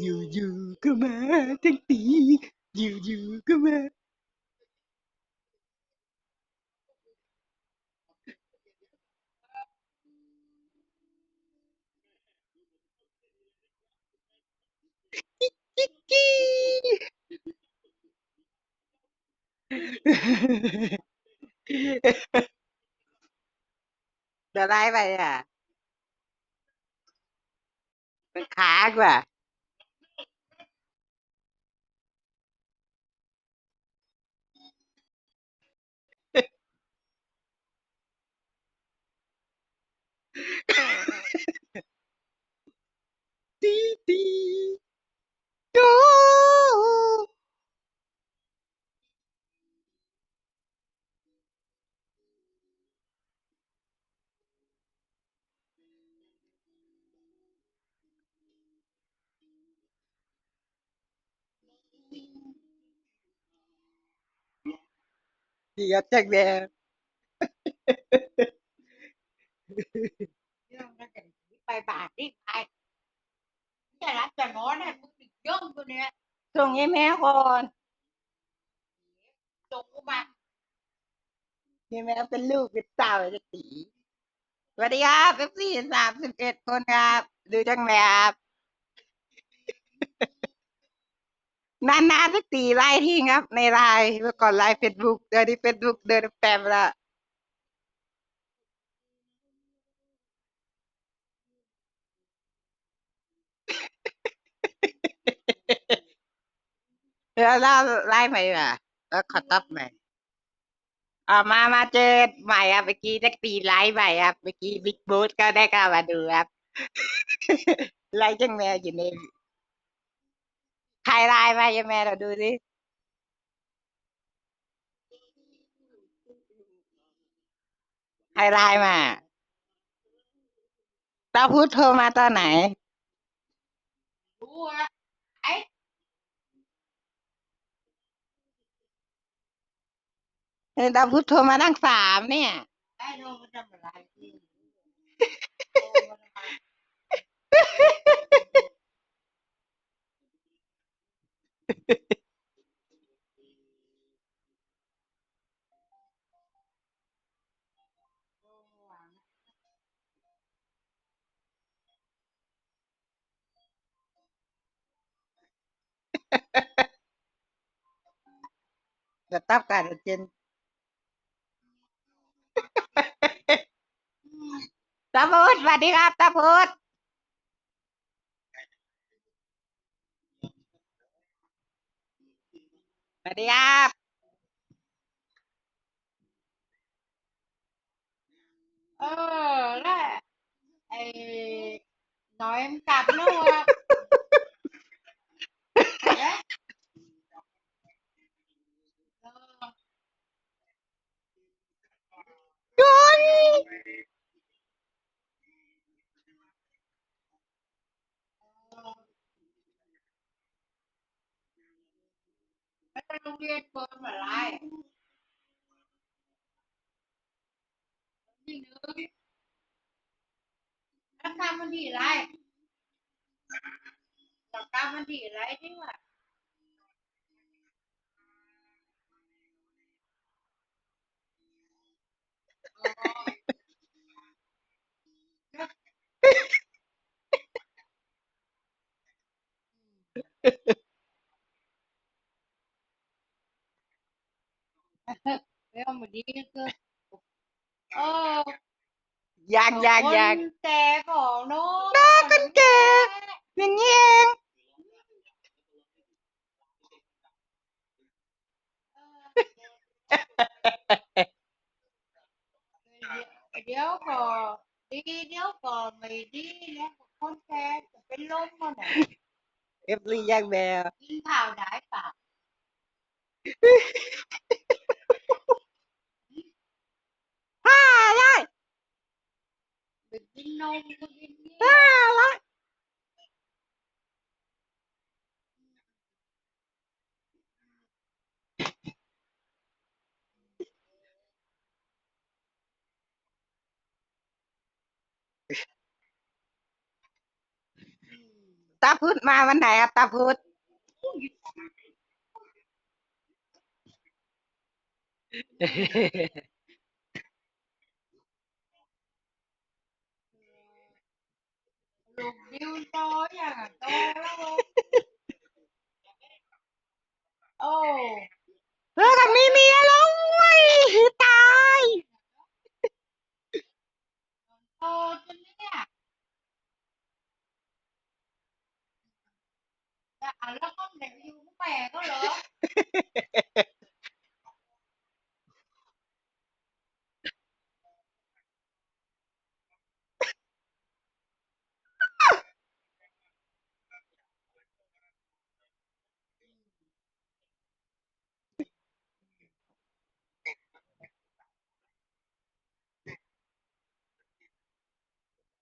อยู่อยู่ก็มาทั้งปีอยู่อยู่ก็มากิ๊กกี้จะได้ไปอะมันค้างว่ะ ตีตีโกดีครั ไปบาทที่ใครจะรับจะนอนให้มึงติดย่องตัวเนี้ยส่งให้แม่ก่อนส่งกูมาให้แม่เป็นลูกเป็นสาวจะตีสวัสดีครับเอฟซีสามสิบเอ็ดคนครับ ดูจังเลยครับนานๆสักตีไล่ที่ครับ ในไลน์เมื่อก่อนไลน์เฟซบุ๊กเดี๋ยวนี้เฟซบุ๊กเดินแปมละ แล้วเราไล่ใหม่อะแล้วขอตับใหม่อ่ามามาเจอใหม่ครับเมื่อกี้นักตีไลฟ์ใหม่ครับเมื่อกี้บิ๊กบูธก็ได้เข้ามาดูครับ ไล่จังแมวอยู่ในใครไลน์มาจังแมวเราดูสิใครไลน์มาตาพูดโทรมาตอนไหนรู้ว่าไอ้ เออดาพุธโทรมาตั้งสามเนี่ยจะตับกันเจนตาพุธสวัสดีครับตาพุธสวัสดีครับเออแล้วไอ้น้อยมันกลับนู่นอะเอ๊ะเออ กุน แล้ว โรงเรียนเปิดเมื่อไรที่หนึ่งแล้วทำมันที่ไรต้องทำมันที่ไรที่ว่าเรื่องมันดีก็เออยังยังยังคนแก่ของโน้นน้าคนแก่อย่างนี้เองเดี๋ยวก็ดีเดี๋ยวก็ไม่ดีแล้วก็ คนแก่จะเป็นลมมาไหนเอฟลียังแมวกินข้าวได้เปล่า ห้าร้อย ไปกิ นมน่าร้อยเตาพุธมาวันไหนครับตาพูด วโตอย่างอะโตแล้วลูกโอ้ เออกับมีเมียแล้วเว้ยตาย โตจนเนี่ยจะอ่านแล้วก็เด็กอยู่กับแม่ก็เหรอ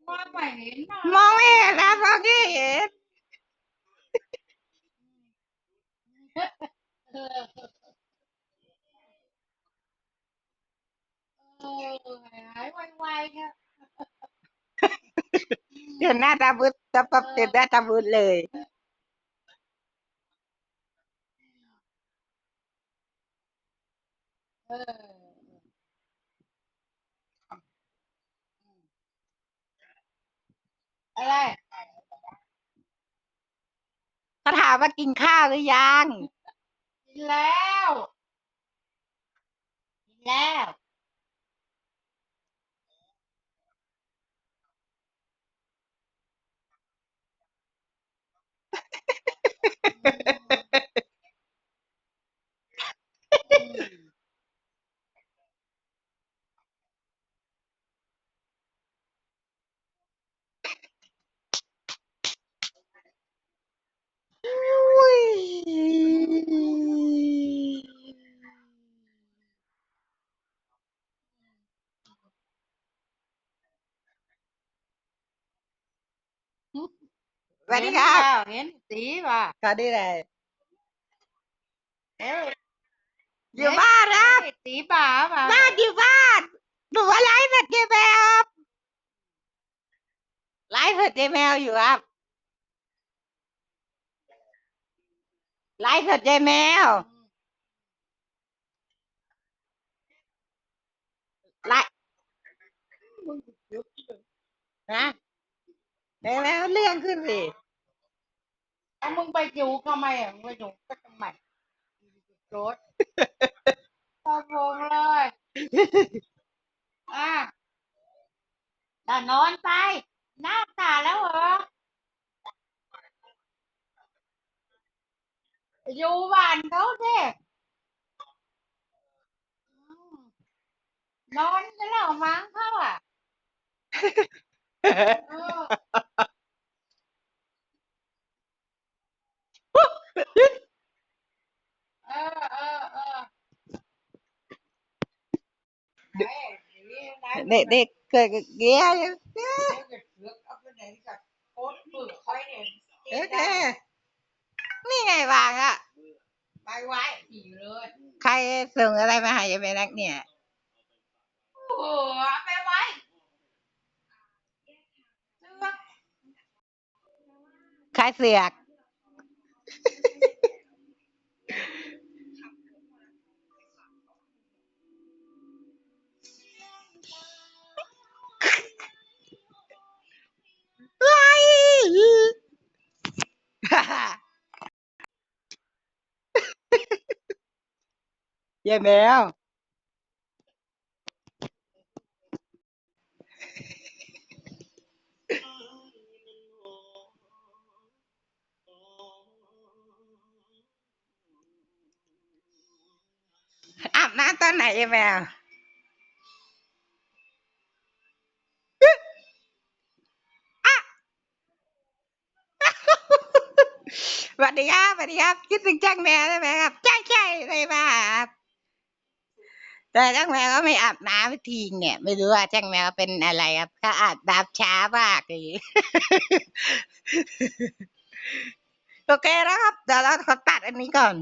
ว่าไม่เห็นนะมองไม่เห็นนะมองไม่เห็นเออเออหายไวๆเนี่ยเห็นหน้าตาพุธตาปั๊บเห็นหน้าตาพุธเลยเออ อะไรเขาถามว่ากินข้าวหรือยัง กินแล้ว กินแล้ว อืม อุ้ย ส วัสดีครับเห็นสีป่ะสวัสดีเลยเอออยู่บ้านครับเห็นสีป่าป่ะบ้านอยู่บ้านหนูว่าไลฟ์สดเจแมวครับไลฟ์สดเจแมวอยู่ครับไลฟ์สดเจแมวไลฟ์นะเจแมวเรื่องขึ้นสิ แล้วมึงไปอยู่ทำไมอะมึงไปอยู่ก็ทำไมรถตะโกงเลย อะแต่นอนไปหน้าตาแล้วเหรอ อยู่บ้านเขาสินอนกันแล้วมั้งเขาอะเออ เออเออเออไหนไหน เด็กเด็กเกิดเงี้ยเดี๋ยเสือกเอาไปไหนกับโคตรมือค่อยเนี่ยเออนี่ไงวางอะไปไว้ขี่เลย ใครส่งอะไรมาให้ยายแม่นักเนี่ย โอ้โหเอาไปไว้ใครเสือก ยายแมว อาบน้ำตอนไหนยายแมว สวัสดีครับสวัสดีครับ คิดถึงจ้างแมวใช่ไหมครับ ใช่ใช่เลยมาครับ แต่จ้างแมวก็ไม่อาบน้ำทีเนี่ย ไม่รู้ว่าจ้างแมวเป็นอะไรครับก็อาบน้ำช้ามากเลยโอเคแล้วครับเดี๋ยวเราขอตัดอันนี้ก่อน